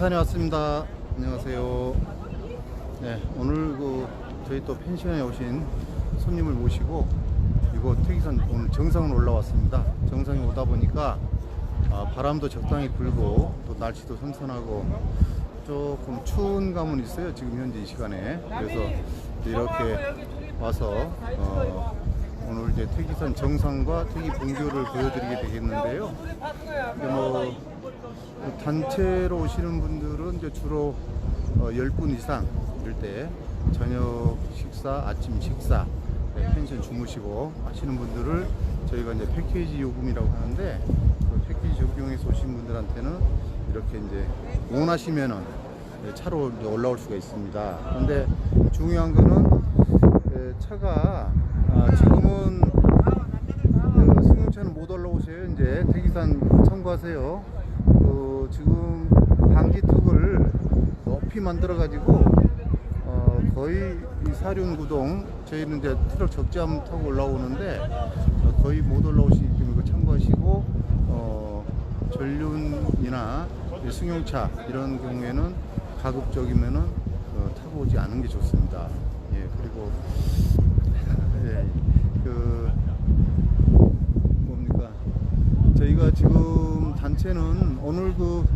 태기산에 왔습니다. 안녕하세요. 네, 오늘 그 저희 또 펜션에 오신 손님을 모시고 이곳 태기산 오늘 정상으로 올라왔습니다. 정상에 오다 보니까 아, 바람도 적당히 불고 또 날씨도 선선하고 조금 추운 감은 있어요. 지금 현재 이 시간에. 그래서 이렇게 와서 어, 오늘 이제 태기산 정상과 태기 본교를 보여드리게 되겠는데요. 뭐 단체로 오시는 분들은 이제 주로 어, 10분 이상 이럴 때 저녁 식사, 아침 식사, 네, 펜션 주무시고 하시는 분들을 저희가 이제 패키지 요금이라고 하는데 그 패키지 적용해서 오신 분들한테는 이렇게 이제 원하시면은 네, 차로 올라올 수가 있습니다. 그런데 중요한 거는 예, 차가 아, 지금은 그 승용차는 못 올라오세요. 이제 대기산 참고하세요. 그 지금 방지턱을 높이 만들어 가지고 어, 거의 이 사륜 구동 저희는 이제 트럭 적재함 타고 올라오는데 어, 거의 못 올라오시기 때문에 참고하시고 어, 전륜이나 이 승용차 이런 경우에는 가급적이면은 어, 타고 오지 않은 게 좋습니다. 예 그리고 예, 그 뭡니까 저희가 지금 단체는 오늘 그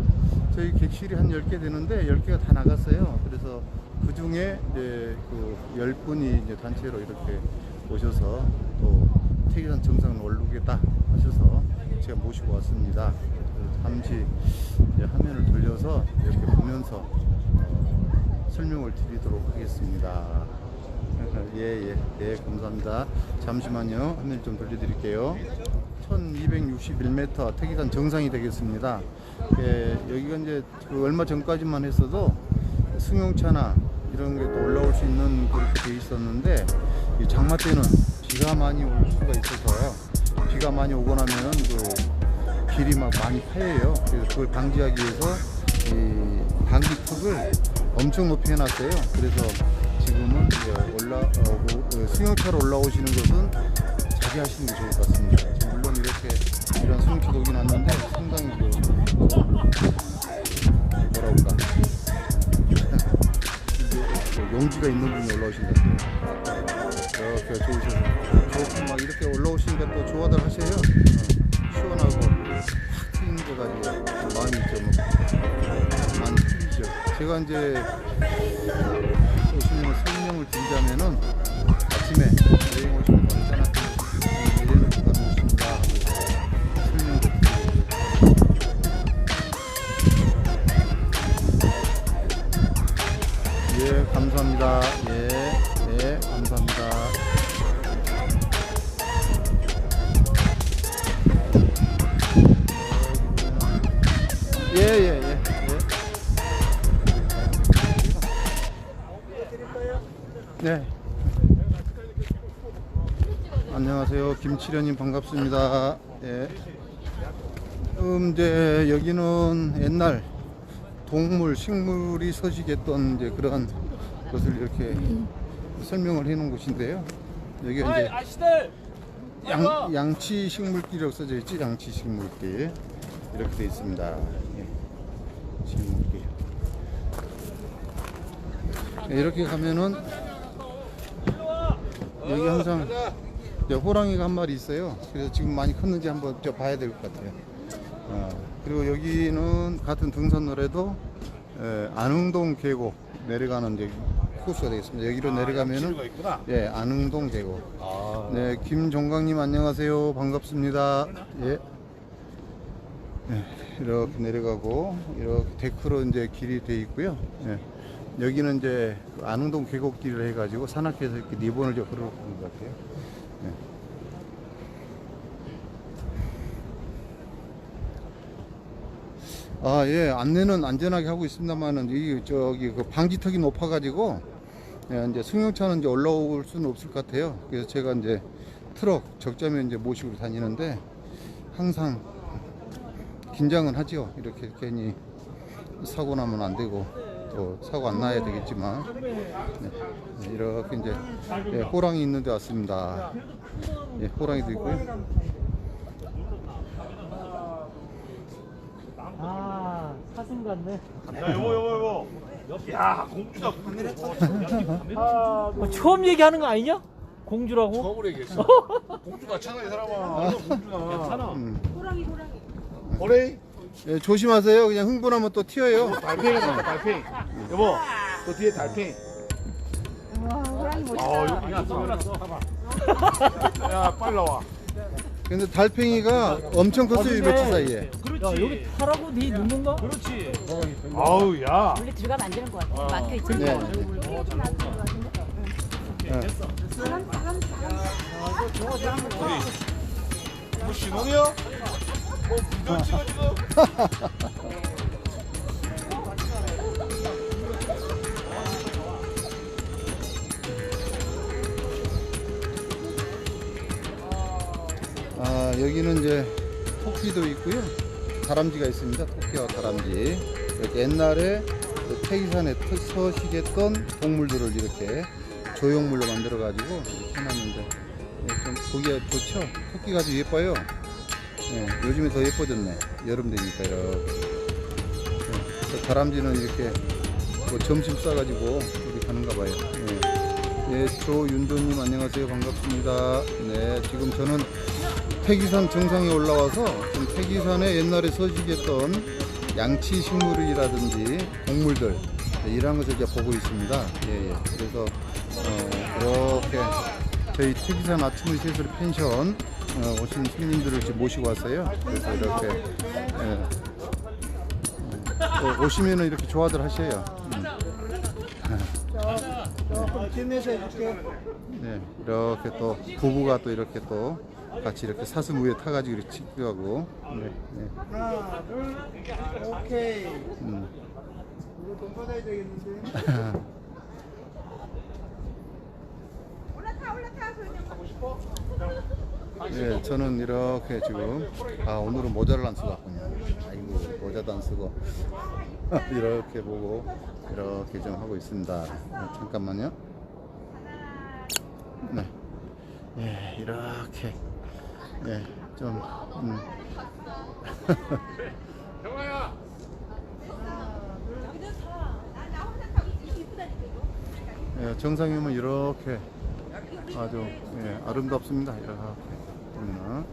저희 객실이 한 10개 되는데 10개가 다 나갔어요. 그래서 그 중에 이제 그 10분이 이제 단체로 이렇게 오셔서 또 태기산 정상을 오르겠다 하셔서 제가 모시고 왔습니다. 잠시 화면을 돌려서 이렇게 보면서 어, 설명을 드리도록 하겠습니다. 예, 예, 예, 감사합니다. 잠시만요. 화면 좀 돌려드릴게요. 1261m 태기산 정상이 되겠습니다. 예, 여기가 이제 그 얼마 전까지만 했어도 승용차나 이런 게 또 올라올 수 있는 그렇게 돼 있었는데 이 장마 때는 비가 많이 올 수가 있어서 비가 많이 오고 나면 그 길이 막 많이 파여요. 그래서 그걸 방지하기 위해서 이 방지턱을 엄청 높이 해놨어요. 그래서 지금은 올라오고 그 승용차로 올라오시는 것은 자제 하시는 게 좋을 것 같습니다. 물론 이렇게 이런 승용차도 오긴 왔는데 상당히 그 뭐라 그럴까 이제 그 용기가 있는 분이 올라오신 것 같아요. 이렇게 좋으셔서 좋고 막 이렇게 올라오시니까 또 좋아들 하세요. 어, 시원하고 확 트이는 거 가지고 마음이 좀 많이 틀리죠. 제가 이제 설명을 드리자면은 아침에 여행 곳입니다. 설명을 드리고 예, 감사합니다. 예, 예, 감사합니다. 예, 예, 네. 안녕하세요. 김치련님 반갑습니다. 예. 음, 이제 여기는 옛날 동물, 식물이 서식했던 이제 그런 것을 이렇게 설명을 해 놓은 곳인데요. 여기가 이제 양, 양치 식물길이라고 써져 있지 양치 식물길 이렇게 돼 있습니다. 예. 식물길. 예, 이렇게 가면은 여기 항상 이제 호랑이가 한 마리 있어요. 그래서 지금 많이 컸는지 한번 저 봐야 될 것 같아요. 어, 그리고 여기는 같은 등산로에도 에, 안흥동 계곡 내려가는 이제 코스가 되겠습니다. 여기로 내려가면은 가 있구나. 예 안흥동 계곡. 아, 네, 김종광님 안녕하세요. 반갑습니다. 예. 네, 이렇게 내려가고 이렇게 데크로 이제 길이 돼 있고요. 예. 여기는 이제 그 안흥동 계곡길을 해가지고 산악회에서 이렇게 네 번을 좀 걸어놓은 것 같아요. 예. 아, 예, 안내는 안전하게 하고 있습니다만은, 이, 저기, 그 방지턱이 높아가지고, 예, 이제 승용차는 이제 올라올 수는 없을 것 같아요. 그래서 제가 이제 트럭 적자면 이제 모시고 다니는데, 항상 긴장은 하죠. 이렇게 괜히 사고 나면 안 되고, 또 사고 안 나야 되겠지만, 네, 네, 이렇게 이제 예, 호랑이 있는 데 왔습니다. 예, 호랑이도 있고요. 아 사슴 같네. 야 여보 여보 여보 야 공주다 공주 어, 처음 얘기하는 거 아니냐? 공주라고? 처음으로 얘기했어 공주가 이 사람아 공주가 차나 음. 호랑이 호랑이 호레이 예, 조심하세요. 그냥 흥분하면 또 튀어요. 달팽이 나왔다 달팽이. 여보 또 뒤에 달팽이. 와 호랑이 멋있다. 아 여기 야 선글라스 야 빨리 나와. 근데 달팽이가 엄청 컸어요, 이 며칠 사이에. 야 여기 타라고 네 눈건가? 그렇지. 아우 야. 원래 들어가면 안 되는 것 같아. 막혀 있지. 네. 예. 사람 사람 사람 뭐 신혼이야? 아, 여기는 이제 토끼도 있고요. 다람쥐가 있습니다. 토끼와 다람쥐. 이렇게 옛날에 그 태기산에 터- 서식했던 동물들을 이렇게 조형물로 만들어 가지고 이렇게 해놨는데 예, 좀 보기가 좋죠. 토끼가 아주 예뻐요. 예, 요즘에 더 예뻐졌네. 여름 되니까 이렇게. 예, 다람쥐는 이렇게 뭐 점심 싸가지고 이렇게 가는가 봐요. 예. 예, 조윤도님 안녕하세요. 반갑습니다. 네, 지금 저는 태기산 정상에 올라와서 좀 태기산에 옛날에 서식했던 양치 식물이라든지 동물들 네, 이런 것을 이제 보고 있습니다. 예, 예. 그래서 어, 이렇게 저희 태기산 아침의 세술 펜션 어, 오신 손님들을 지금 모시고 왔어요. 그래서 이렇게 예. 어, 오시면은 이렇게 좋아들 하셔요. 음. 네, 이렇게 또 부부가 또 이렇게 또 같이 이렇게 사슴 위에 타가지고 이렇게 치기하고 네, 네. 하나, 둘, 오케이. 음. 이거 돈 받아야 되겠는데. 올라타 올라타 소년 예, 저는 이렇게 지금 아 오늘은 모자를 안 쓰고 왔군요. 아이고 모자도 안 쓰고 이렇게 보고 이렇게 좀 하고 있습니다. 네, 잠깐만요. 네, 예, 이렇게 예, 좀 음. 예, 정상에 오면 이렇게 아주 예, 아름답습니다. 이렇게 보면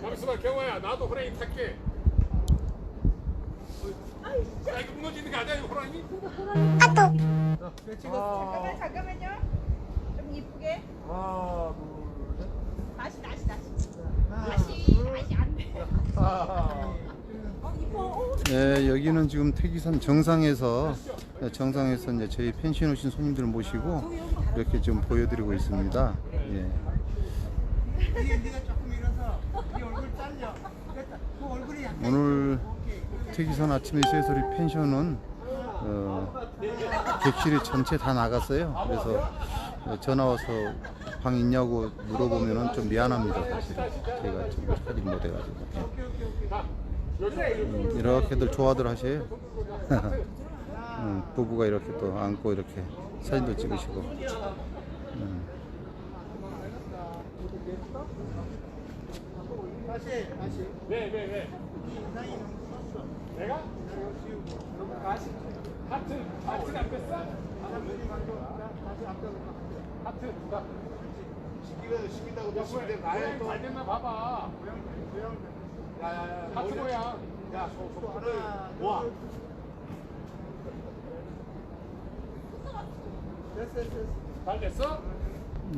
잠시만 경화야 나도 호랑이 탈게. 야 이거 무너지는 게 아니야 호랑이? 잠깐만 잠깐만요. 좀 이쁘게. 하나, 둘, 셋. 다시 다시 다시. 다시 둘, 다시 안 돼. 어 이뻐. 어. 예, 여기는 지금 태기산 정상에서 예, 정상에서 이제 저희 펜션 오신 손님들 모시고 이렇게 좀 보여드리고 있습니다. 예. 오늘. 태기산 아침의 새소리 펜션은 어, 객실이 전체 다 나갔어요. 그래서 어, 전화 와서 방 있냐고 물어보면은 좀 미안합니다. 사실 제가 지금 사진 못 해가지고 예. 음, 이렇게들 좋아들 하셔요. 음, 부부가 이렇게 또 안고 이렇게 사진도 찍으시고. 음. 시기가 시기다고 너 시기대 나야 또. 잘 됐나 봐봐. 야야야 하트 모양. 야모 됐어, 됐어. 됐어. 잘 됐어?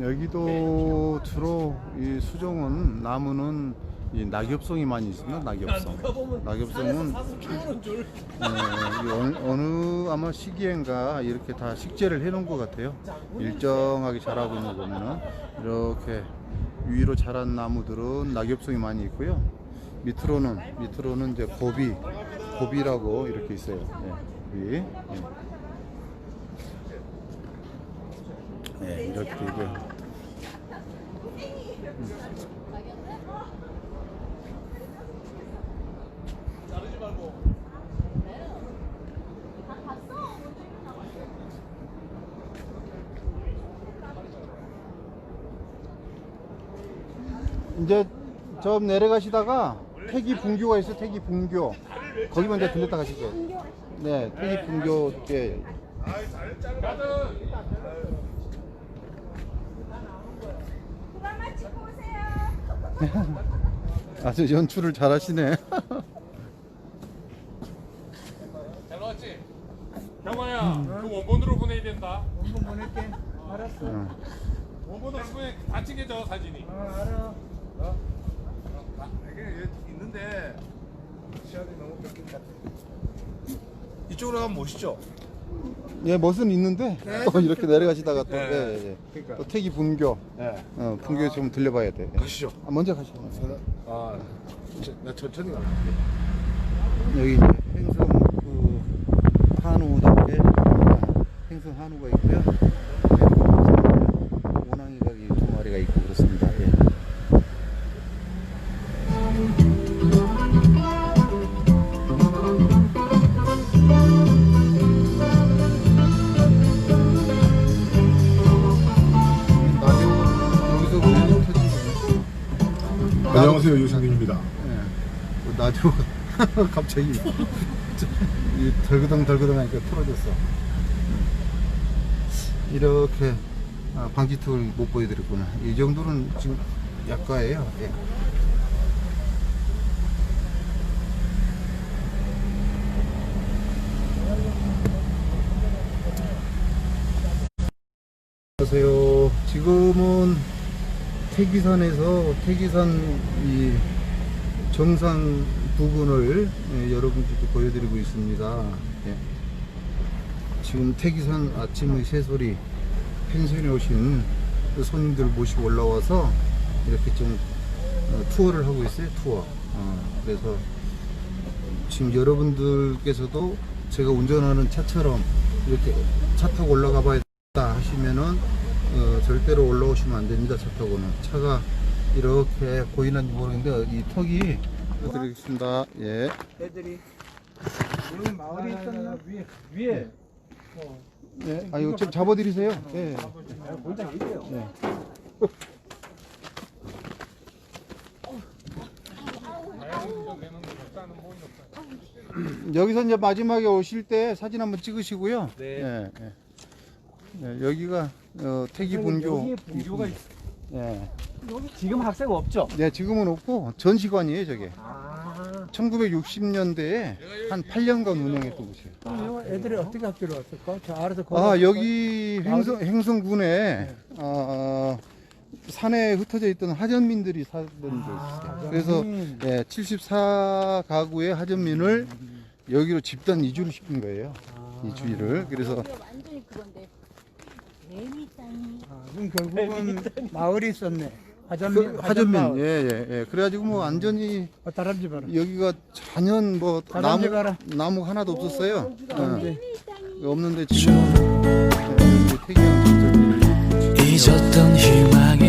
여기도 주로 이 수종은 나무는 이 낙엽송이 많이 있습니다. 낙엽송. 낙엽송은 네, 이 어느, 어느 아마 시기엔가 이렇게 다 식재를 해놓은 것 같아요. 일정하게 자라고 있는 거 보면은 이렇게 위로 자란 나무들은 낙엽송이 많이 있고요. 밑으로는 밑으로는 이제 고비 고비라고 이렇게 있어요. 네, 고비. 네. 네, 이렇게 이제 이제 저 내려가시다가 태기 분교가 있어 태기 분교. 거기 먼저 들렸다 가시죠. 네, 태기 분교 예. 그만 마치고 오세요. 아주 연출을 잘 하시네. 잘 나왔지? 경화야 그 원본으로 보내야 된다 원본 보낼게. 알았어. 응. 원본으로 보내 다 찍혀져 사진이 어, 알아. 아, 이게 있는데 시간이 너무 뺏긴 것 같아 이쪽으로 가면 멋있죠? 예, 멋은 있는데 또 이렇게 내려가시다가 또, 네. 예, 예, 예. 그러니까. 또 태기 분교, 네 어, 분교 좀 들려봐야 돼. 예. 가시죠 아, 먼저 가시죠. 아, 저, 나 천천히 가 여기 이제 행성 그 한우 덕에 행성 한우가 있고요. 갑자기 이 덜그덩 덜그덩 하니까 틀어졌어. 이렇게 아, 방지턱을 못 보여드렸구나. 이 정도는 지금 약가예요. 예. 안녕하세요. 지금은 태기산에서 태기산 이 정상 부근을 예, 여러분들께 보여드리고 있습니다. 예. 지금 태기산 아침의 새소리 펜션에 오신 그 손님들 모시고 올라와서 이렇게 좀 어, 투어를 하고 있어요. 투어. 어, 그래서 지금 여러분들께서도 제가 운전하는 차처럼 이렇게 차 타고 올라가 봐야 다 하시면은 어, 절대로 올라오시면 안 됩니다. 차 타고는 차가 이렇게 보이는지 모르겠는데 이 턱이 드리겠습니다. 예. 애들이 여기 마을이 있었나? 위에 위에 예. 아 이거 좀 잡아드리세요. 예. 골장 있대요. 네. 여기서 이제 마지막에 오실 때 사진 한번 찍으시고요. 네. 예, 예. 예, 여기가 어, 태기 분교. 여기에 분교가 있 예. 여기 지금 학생 없죠? 네, 지금은 없고 전시관이에요, 저게. 아 1960년대에 한 8년간 운영했던 곳이에요. 그럼 애들이 어떻게 학교를 왔을까? 저 알아서 아, 여기 행성, 행성군에 어, 산에 흩어져 있던 하전민들이 살던 데 있어요. 그래서 예, 74 가구의 하전민을 여기로 집단 이주를 시킨 거예요. 이 주위를. 그래서 완전히 그건데 매미 땅이 아, 그럼 결국은 마을이 있었네. 하전민. 그 하전민, 하전마을. 예, 예, 예. 그래가지고 뭐 완전히 어, 다람쥐 봐라. 여기가 전혀 뭐 다람쥐 나무, 봐라. 나무 하나도 없었어요. 예. 없는데 지금 예, 전설이 잊었던 희망의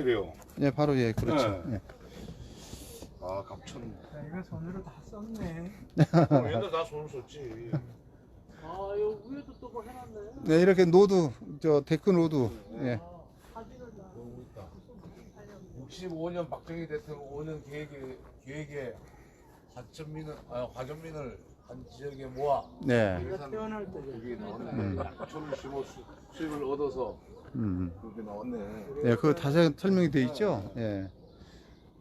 요, 요 옆에 이래요. 예, 바로 예, 그렇죠. 네. 예. 아 갑천. 야, 이거 손으로 다 썼네. 어, 얘들 다 손을 썼지. 네, 이렇게 노드, 저 데크 노드, 예, 65년 박정희 대통령 5년 계획에 계획에 화천민을 아, 화전민을 한 지역에 모아 네, 태어날 때 여기 나왔네. 약초를 심어 수, 수입을 얻어서 음, 그렇게 나왔네. 예, 그거 다 세- 설명이 돼 있죠. 예.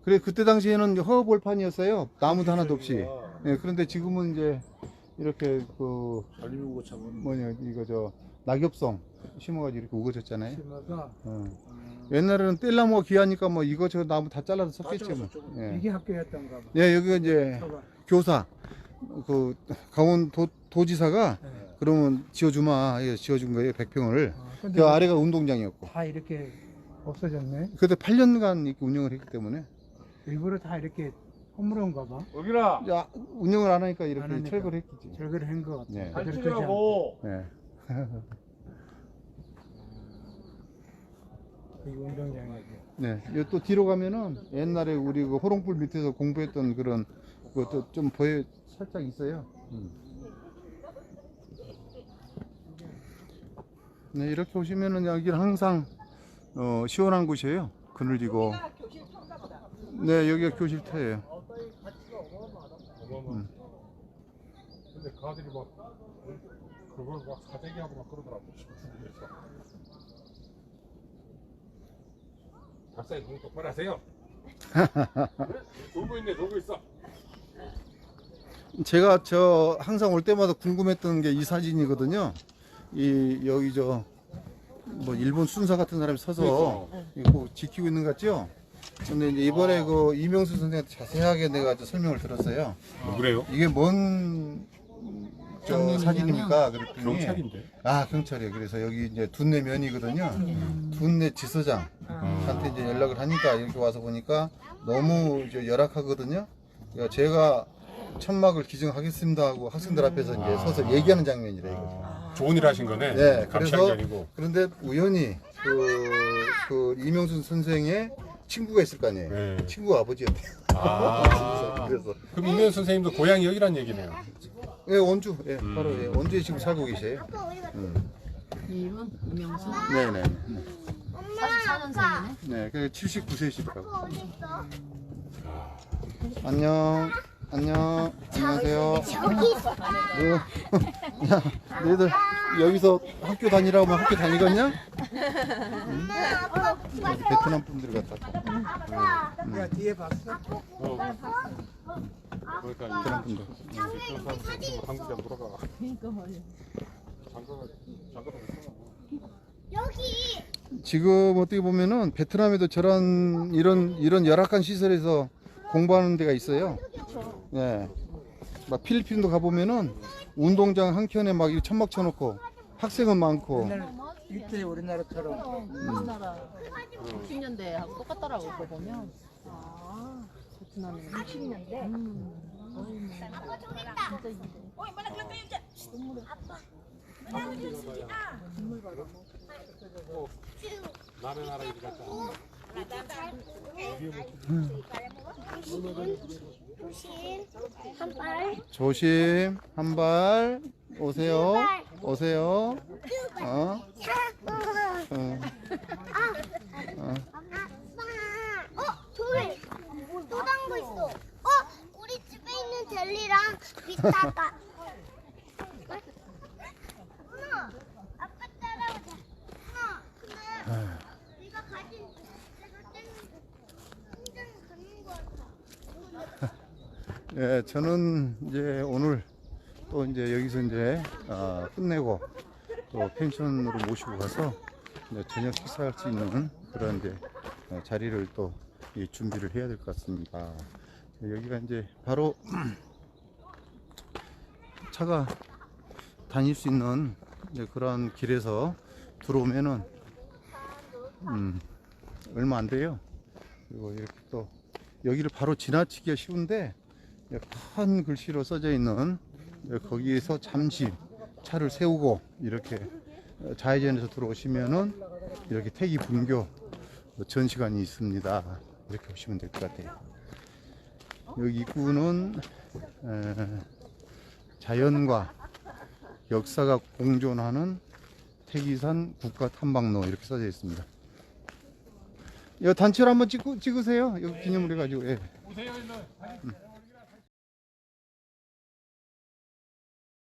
그래 그때 당시에는 허벌판이었어요. 나무도 하나도 없이. 예, 그런데 지금은 이제 이렇게 그 뭐냐 이거 저 낙엽성 심어가지고 이렇게 우거졌잖아요. 심어서 어. 옛날에는 뗄나무가 귀하니까 뭐 이거 저 나무 다 잘라서 섞겠지 뭐. 예. 이게 학교였던가 봐. 예, 여기가 이제 봐봐. 교사 그 강원 도, 도지사가 네. 그러면 지어주마 예, 지어준 거예요 100평을 어, 근데 그 아래가 운동장이었고 다 이렇게 없어졌네. 그때 8년간 이렇게 운영을 했기 때문에 일부러 다 이렇게 허물은가 봐. 여기라 이제 아, 운영을 안 하니까 이렇게 안 하니까. 철거를 했겠지 절거를 한것 같아. 네. 그들 거지 탈출하고 예. 않고. 이 운동장이지. 네, 이또 뒤로 가면은 옛날에 우리 그 호롱불 밑에서 공부했던 그런 것도 좀 보여 살짝 있어요. 음. 네, 이렇게 오시면은 여기는 항상 어, 시원한 곳이에요. 그늘지고. 네, 여기가 교실터예요. 근데 그 아들이 막 그걸 막 사재기하고 막 그러더라고 박사님 눈 똑바로 하세요 돌고 있네 돌고 있어 제가 저 항상 올 때마다 궁금했던 게 이 사진이거든요. 이 여기 저 뭐 일본 순사 같은 사람이 서서 이거 꼭 지키고 있는 것 같죠? 근데 이제 이번에 그 이명수 선생한테 자세하게 내가 저 설명을 들었어요. 그래요? 이게 뭔 저 사진입니까? 그랬더니 경찰인데 아 경찰이에요. 그래서 여기 이제 둔내 면이거든요. 둔내 지서장한테 이제 연락을 하니까 이렇게 와서 보니까 너무 이제 열악하거든요. 그러니까 제가 천막을 기증하겠습니다 하고 학생들 앞에서 이제 서서 얘기하는 장면이래 이거. 좋은 일 하신 거네. 네, 감시한 게 그래서 아니고. 그런데 우연히 그, 그 이명순 선생의 친구가 있을 거 아니에요. 네. 친구 아버지였대요. 아. 그래서 그럼 임현 선생님도 고향이 여기란 얘기네요. 예, 원주, 예, 바로 예, 원주에 지금 살고 계세요. 이분 이명수 네 네. 44년생이네. 네, 그 79세시더라고. 안녕, 안녕, 안녕하세요. 너, 야, 너희들 여기서 학교 다니라고 하면 학교 다니겠냐? 응? 베트남 분들 같다. 야 뒤에 봤어? 그러니까 베트남 분들. 한국에 안 돌아가. 여기 지금 어떻게 보면은 베트남에도 저런 이런 이런 열악한 시설에서 공부하는 데가 있어요. 예. 막 필리핀도 가 보면은 운동장 한 켠에 막 이렇게 천막 쳐놓고 학생은 많고. 옛날 이때 우리나라처럼 우리나라 60년대하고 똑같더라고 그거 보면. 아 베트남이 60년대. 음. 거의 뭐 진짜 이제 어, 아빠. 나라 얘기 같다. 조심 한 발 오세요. 오세요. 어? 어. 어, 돌! 또 담고 있어. 어, 우리 집에 있는 젤리랑 비슷하다. 엄마, 아빠 따라오자. 엄마, 근데 네가 가진 내가 떼는 굉장히 가는 거 같아. 예, 저는 이제 오늘 또 이제 여기서 이제 아, 끝내고 또 펜션으로 모시고 가서 저녁 식사할 수 있는 그런 이제 어, 자리를 또이 준비를 해야 될 것 같습니다. 여기가 이제 바로 차가 다닐 수 있는 그런 길에서 들어오면은 음, 얼마 안 돼요. 그리고 이렇게 또 여기를 바로 지나치기가 쉬운데 큰 글씨로 써져 있는 거기에서 잠시 차를 세우고 이렇게 좌회전해서 들어오시면은 이렇게 태기 분교 전시관이 있습니다. 이렇게 보시면 될 것 같아요. 여기 입구는 에, 자연과 역사가 공존하는 태기산 국가탐방로 이렇게 써져 있습니다. 이 단체로 한번 찍, 찍으세요. 여기 기념을 해가지고. 예. 오세요 일로.